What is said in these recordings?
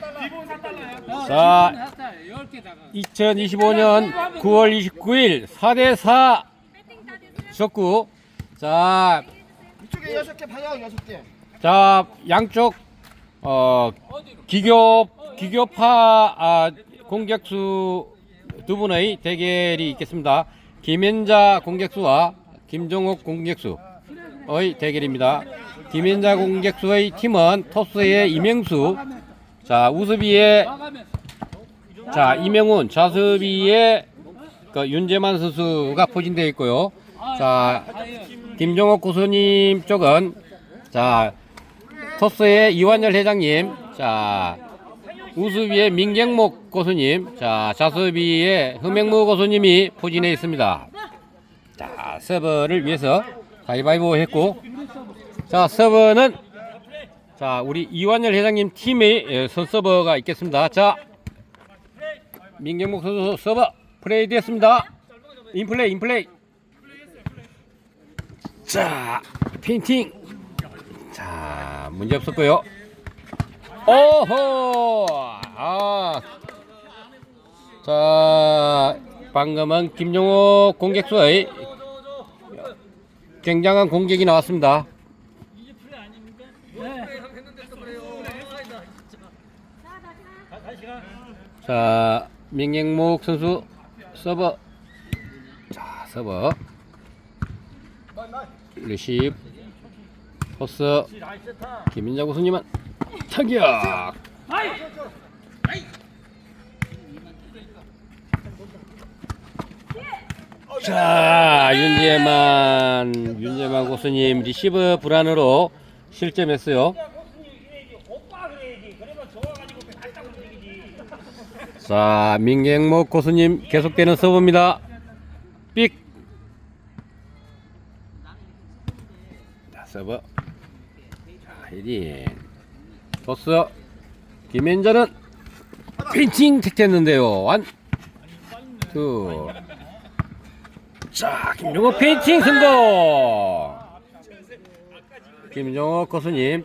개. 자, 10개다가. 2025년 9월 29일 4대4 적구. 자, 이쪽에 여섯 개 방향 여섯 개. 자, 양쪽, 어, 기교, 기교파, 아, 공격수 두 분의 대결이 있겠습니다. 김현자 공격수와 김종욱 공격수의 대결입니다. 김현자 공격수의 팀은 토스의 이명수, 자, 우수비의. 자, 이명훈, 좌수비의 그 윤재만 선수가 포진되어 있고요. 자, 김종옥 고수님 쪽은 자, 토스의 이완열 회장님, 자, 우수비의 민경목 고수님, 자, 좌수비의 금행무 고수님이 포진해 있습니다. 자, 서버를 위해서 가위바위보 했고, 자, 서버는 자, 우리 이완열 회장님 팀의 예, 선서버가 있겠습니다. 자, 민경목 선수 서버 플레이 됐습니다. 인플레이 인플레이. 자 페인팅. 자 문제 없었고요. 오호. 아. 자 방금은 김용호 공격수의 굉장한 공격이 나왔습니다. 자, 민경목 선수 서버. 자, 서버. 리시브. 토스. 김민자 고수님은 타격. 자, 윤재만, 윤재만 고수님 리시브 불안으로 실점했어요. 자, 민경목 고수님 계속되는 서브입니다. 삑. 자, 서브. 자, 헤딩. 토스. 김현자는 핀칭 택했는데요. 원, 투. 자, 김종호 페인팅 성공. 김종호 고수님,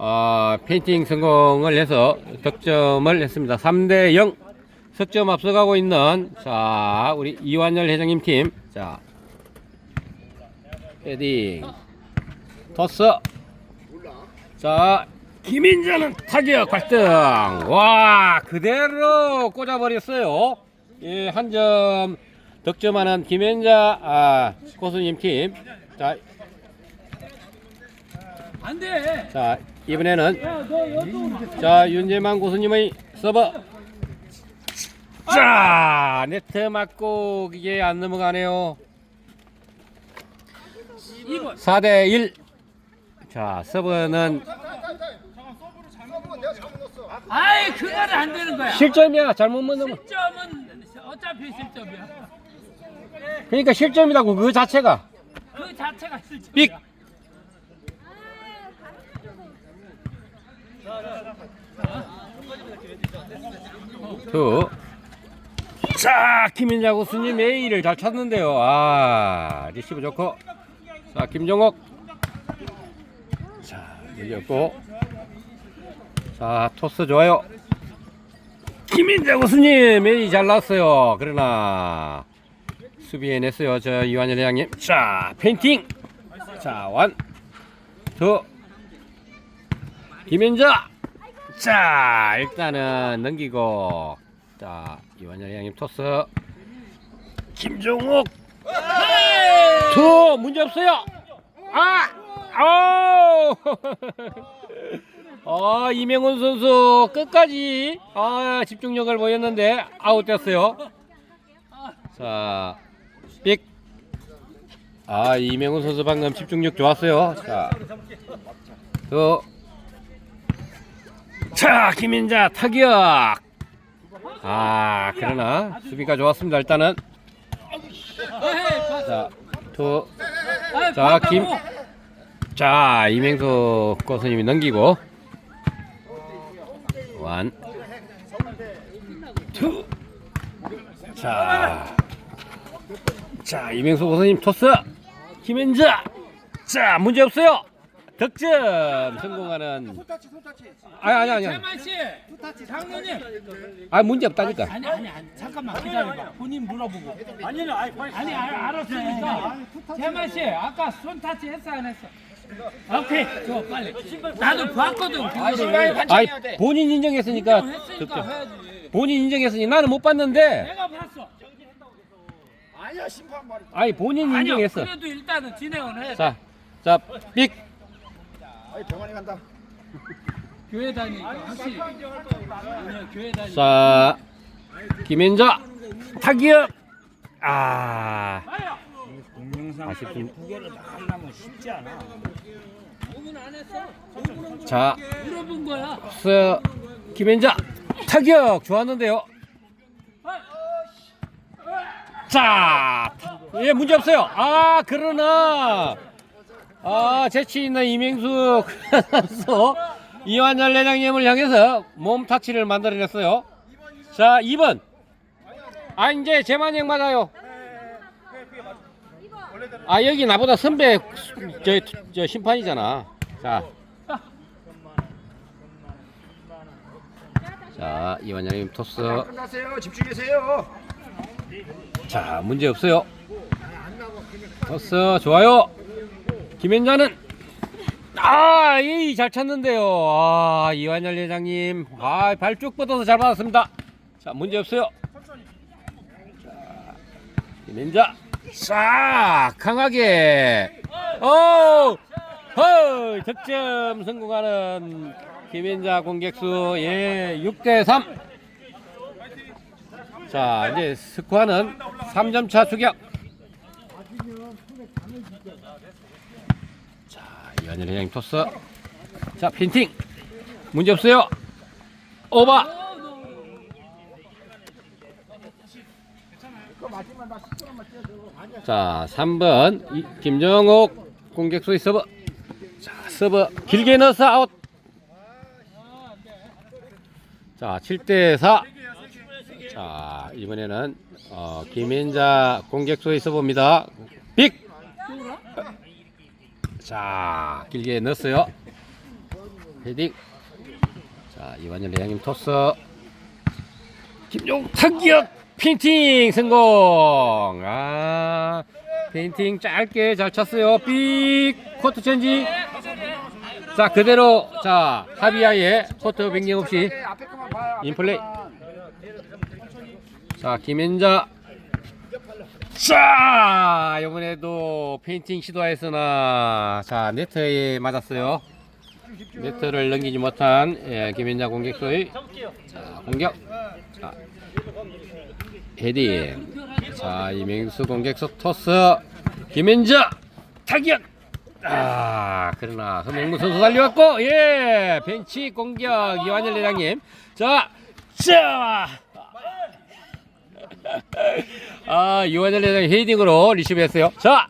아, 페인팅 성공을 해서 득점을 했습니다. 3대 0 석점 앞서가고 있는 자, 우리 이완열 회장님 팀. 자. 헤딩. 토스. 자, 김인자는 타격 발등. 와, 그대로 꽂아버렸어요. 예, 한점 득점하는 김현자 아, 고수님 팀. 자, 안 돼. 자 이번에는. 자 윤재만 고수님의 서버. 자 네트 맞고 이게 안 넘어가네요. 2번. 4대 1. 자 서버는. 아이, 그거는 안 되는 거야. 실점이야 잘못 넣으면. 실점은 어차피 실점이야. 그러니까 실점이라고 그 자체가. 그 자체가 실점이야. 투. 자, 김인자 고수님 A를 잘 찾는데요. 아, 리시브 좋고. 자, 김종옥. 자, 밀렸고. 자, 토스 좋아요. 김인자 고수님 A 잘 났어요. 그러나 수비 해냈어요. 저 이완열 회장님. 자, 페인팅. 자, 원, 투. 김인자. 자, 일단은 넘기고. 자, 이완열 회장님 토스. 김종욱. 투. 문제 없어요. 아! 아우! 아, 이명훈 선수 끝까지 아, 집중력을 보였는데 아웃됐어요. 자, 삑. 아, 이명훈 선수 방금 집중력 좋았어요. 자, 또. 자, 김인자 타격. 아, 그러나 수비가 좋았습니다. 일단은. 자, 투. 아이, 자, 봤다고. 김. 자, 이명수 고수님이 넘기고. 원. 투. 자. 자, 이명수 고수님 토스. 김현자. 자, 문제 없어요. 득점 성공하는 손타치 손타치. 아니 아니 아니 재만 씨, 장로님. 아 문제 없다니까 아니 아니 아니 잠깐만 기다려봐. 본인 물어보고. 아니는 아니 아니 알- 알았으니까. 재만 씨 아까 손 타치 했어 안 했어? 오케이 좋아 빨리. 나도 봤거든 그거를. 아이 본인 인정했으니까 했으니까 득점 해야지. 본인 인정했으니 나는 못 봤는데 내가 봤어. 아니야 심판 말이. 아니 본인 아니요. 인정했어 그래도 일단은 진행을 해. 자자삑 아이 병원에 간다. 교회 다니니까 확실히. 아니요 교회 다니. 자, 김현자 타기역 아 아쉽습니다. 고민 안 했어? 자, 물어본 거야. 서 김현자 타기역 좋았는데요. 자, 예 문제 없어요. 아 그러나 아 재치 있는 이명수 선수 이완열 회장님을 향해서 몸 타치를 만들어냈어요. 자, 2번. 아 이제 재만형 맞아요. 아 여기 나보다 선배 저, 저 심판이잖아. 자. 자, 이완열님 토스. 끝나세요. 집중하세요. 자, 문제 없어요. 토스 좋아요. 김현자는 아, 이잘 찼는데요. 아, 이완열 회장님. 아, 발 쭉 뻗어서 잘 받았습니다. 자, 문제 없어요. 자, 김현자. 싹 강하게. 오! 헐! 득점 성공하는 김현자 공격수 예, 6대 3. 자, 이제 스코어는 3점 차 추격. 자, 이완열 회장님 토스. 자, 핀팅. 문제 없어요. 오바. 자, 3번 이- 김정옥 공격수의 서브. 자, 서브 길게 넣어서 아웃. 자, 7대 4. 자, 이번에는 어, 김현자 공격수의 서브입니다. 빅. 자, 길게 넣었어요. 헤딩. 자, 이완열 회장님 토스. 김용 타기역 핀팅 성공. 아, 핀팅 짧게 잘 쳤어요. 빅 코트 체인지. 자, 그대로 자 하비아의 코트 변경 없이 인플레이. 자, 김현자. 자, 이번에도 페인팅 시도하였으나, 자, 네트에 맞았어요. 네트를 넘기지 못한 예, 김현자 공격수의 자, 공격. 자, 헤딩. 자, 이명수 공격수 토스. 김현자 타격. 아, 그러나 허명무 선수 달려왔고, 예, 벤치 공격 이완열 회장님. 자, 자. 아, 이완열 회장 헤딩으로 리시브했어요. 자,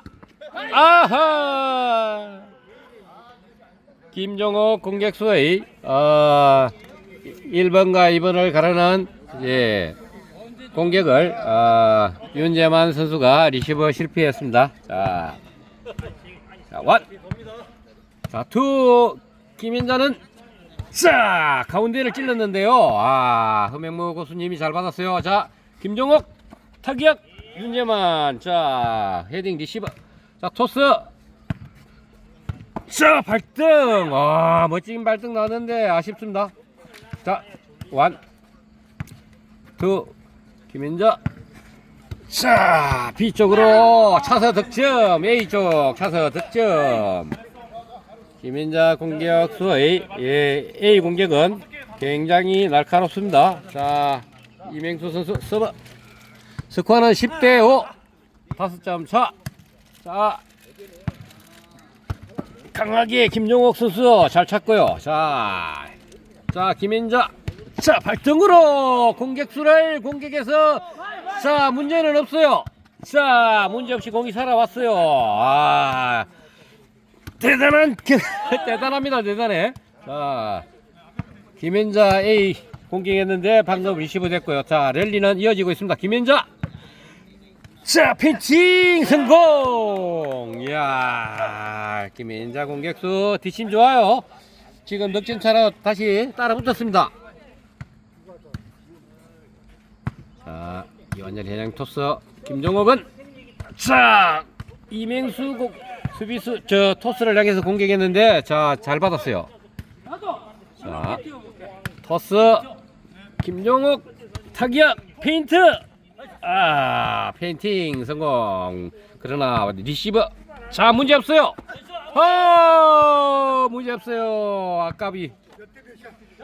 아하. 김종호 공격수의 어, 1번과 2번을 가르는 예, 공격을 어, 윤재만 선수가 리시브 실패했습니다. 자, 자 원, 자 투, 김인자는 자 가운데를 찔렀는데요. 아 허명무 고수님이 잘 받았어요. 자 김종옥 타격 윤재만. 자 헤딩 리시브 자 토스. 자 발등. 아 멋진 발등 나왔는데 아쉽습니다. 자완투 김인자. 자 B 쪽으로 차서 득점. A 쪽 차서 득점. 김인자 공격 수의 예, A 공격은 굉장히 날카롭습니다. 자, 이명수 선수 서브 스코어는 10대 5 5점 차. 자, 강하게 김종옥 선수 잘 찼고요. 자, 자 김인자 자 발등으로 공격수를 공격해서 자 문제는 없어요. 자 문제 없이 공이 살아왔어요. 아. 대단한 대단합니다 대단해 자 김현자 A 공격했는데 방금 리시브 됐고요 자 랠리는 이어지고 있습니다 김현자 자, 펜칭 성공! 이야, 김민자 공격수 뒷심 좋아요. 지금 넉점 차로 다시 따라 붙었습니다. 자, 이완열 해양 토스 김종업은 자, 이맹수 공 수비수 저 토스를 향해서 공격했는데 자, 잘 받았어요. 자, 토스 김종욱 타격 페인트 아 페인팅 성공. 그러나 리시버. 자 문제 없어요. 아 문제 없어요. 아까비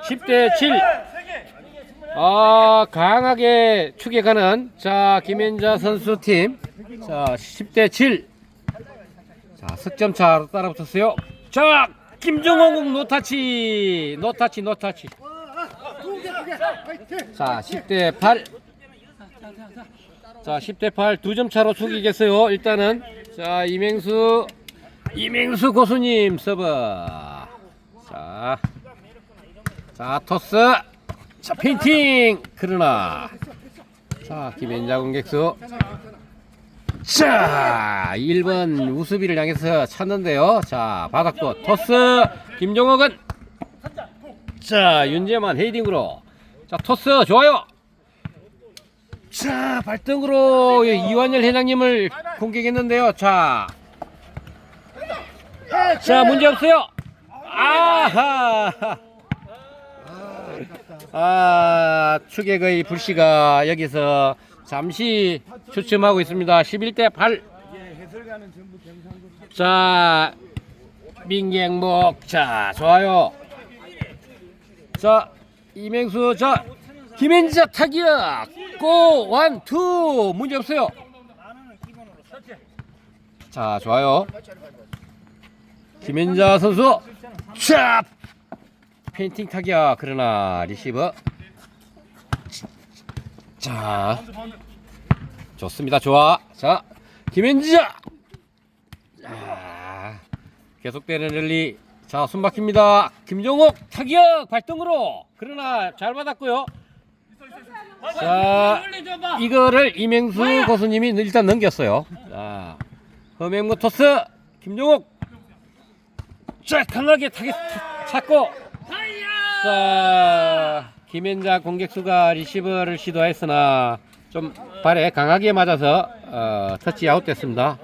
10대 7 아 강하게 추격하는 자 김현자 선수 팀 자 10대 7 자 석점 차로 따라붙었어요. 자 김정호 노타치. 노타치 노타치. 자 10대 8 자 10대 8 두 점 차로 죽이겠어요 일단은. 자 이맹수 이맹수 고수님 서브. 자, 자 토스. 자 페인팅. 그러나. 자 김현자 공격수. 자 1번 우수비를 향해서 찼는데요. 자 바닥도 토스. 김종욱은. 자 윤재만 헤딩으로. 자 토스 좋아요 자 발등으로 이완열 회장님을 공격했는데요. 자, 자 문제 없어요. 아하. 아 추격의 불씨가 여기서 잠시 주춤하고 있습니다. 11대 8 자, 민경목, 자, 좋아요. 자, 이맹수, 자, 김현자 타격, 고, 원, 투, 문제 없어요. 자, 좋아요. 김현자 선수, 자, 페인팅 타격, 그러나 리시버. 자, 좋습니다. 좋아. 자, 김현자. 자, 계속되는 랠리. 자, 숨막힙니다. 김종욱 타격 발등으로. 그러나 잘 받았고요. 자, 이거를 이맹수 고수님이 일단 넘겼어요. 자, 허맹무 토스 김종욱. 자, 강하게 차- 찾고. 자, 김현자 공격수가 리시버를 시도했으나 좀 발에 강하게 맞아서 어, 터치 아웃됐습니다.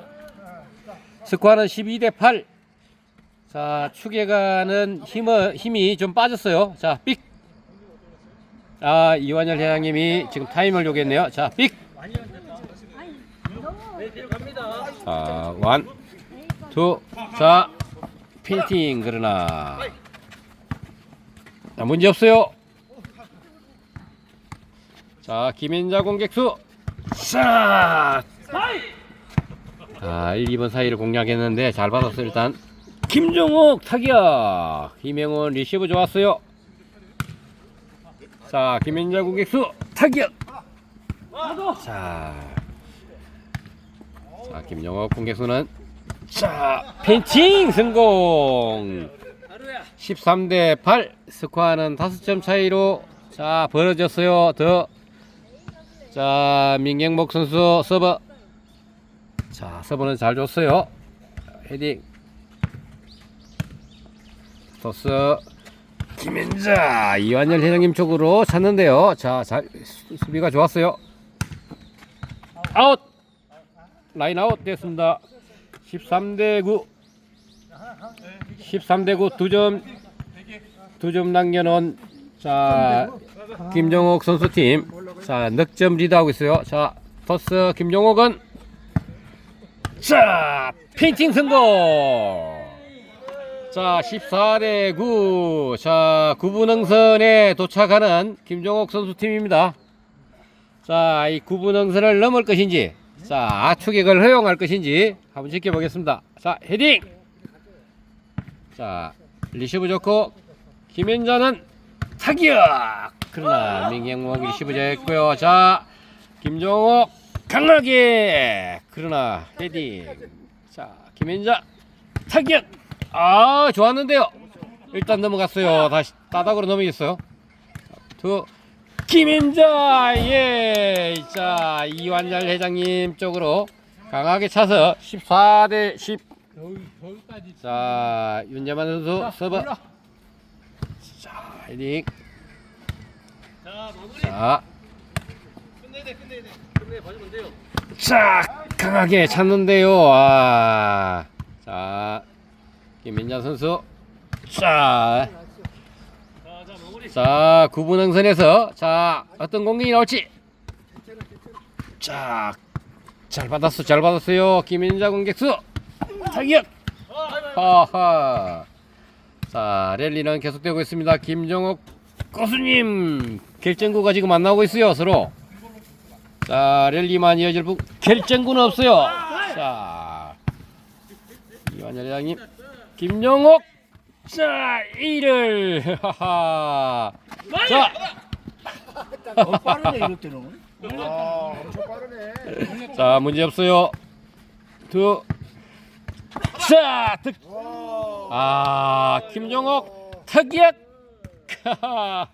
스코어는 12 대 8. 자, 추계가는 힘을, 힘이 좀 빠졌어요. 자, 삑. 아, 이완열 회장님이 지금 타임을 요구했네요. 자, 삑. 아, 원, 투, 자, 핀팅 그러나 자, 문제 없어요. 자, 김현자 공격수. 자, 아, 1, 2번 사이를 공략했는데 잘 받았어요, 일단. 김종욱 타격. 김영훈 리시브 좋았어요. 자, 김현자 공격수 타격. 자, 자 김영욱 공격수는 자, 펜칭 성공. 13대 8 스코어는 5점 차이로 자 벌어졌어요. 더 자, 민경목 선수 서버. 자, 서버는 잘 줬어요. 헤딩. 토스. 김현자, 이완열 회장님 쪽으로 찼는데요. 자, 잘, 수- 수비가 좋았어요. 아웃! 라인 아웃 됐습니다. 13대 9. 13대 9 2점, 2점 남겨놓은, 자, 김정옥 선수 팀. 자, 넉점 리드하고 있어요. 자, 토스 김종욱은 자, 페인팅 성공. 자, 14대 9. 자, 구분흥선에 도착하는 김종옥 선수 팀입니다. 자, 이 구분흥선을 넘을 것인지, 자, 아추격을 허용할 것인지 한번 지켜보겠습니다. 자, 헤딩. 자, 리시브 좋고 김현자는 타격. 그러나 민경목 리시브 잘했고요. 자, 김종욱 강하게. 그러나 헤딩. 자, 김현자 타격. 아, 좋았는데요. 일단 넘어갔어요. 다시 따닥으로 넘어졌어요. 투 김인자 예. 자 이완열 회장님 쪽으로 강하게 차서 14대 10. 여기 여기까지 자 윤재만 선수 서브. 자 헤딩. 자. 자 강하게 찼는데요. 아. 자 김민자 선수. 자. 자, 구분항선에서 자, 어떤 공격이 나올지. 자, 잘 받았어, 잘 받았어요. 김민자 공격수. 타격. 하하. 자, 랠리는 계속되고 있습니다. 김정옥 고수님 결정구가 지금 안 나오고 있어요, 서로. 자, 랠리만 이어질 분 결정구는 없어요. 자, 이완열 회장님, 김정옥. 자, 이를 하하. 자, 어, 빠르네 이럴 때는. 아, 엄청 빠르네. 자, 문제 없어요. 두. 자, 득. 아, 김정옥 타격. 하하.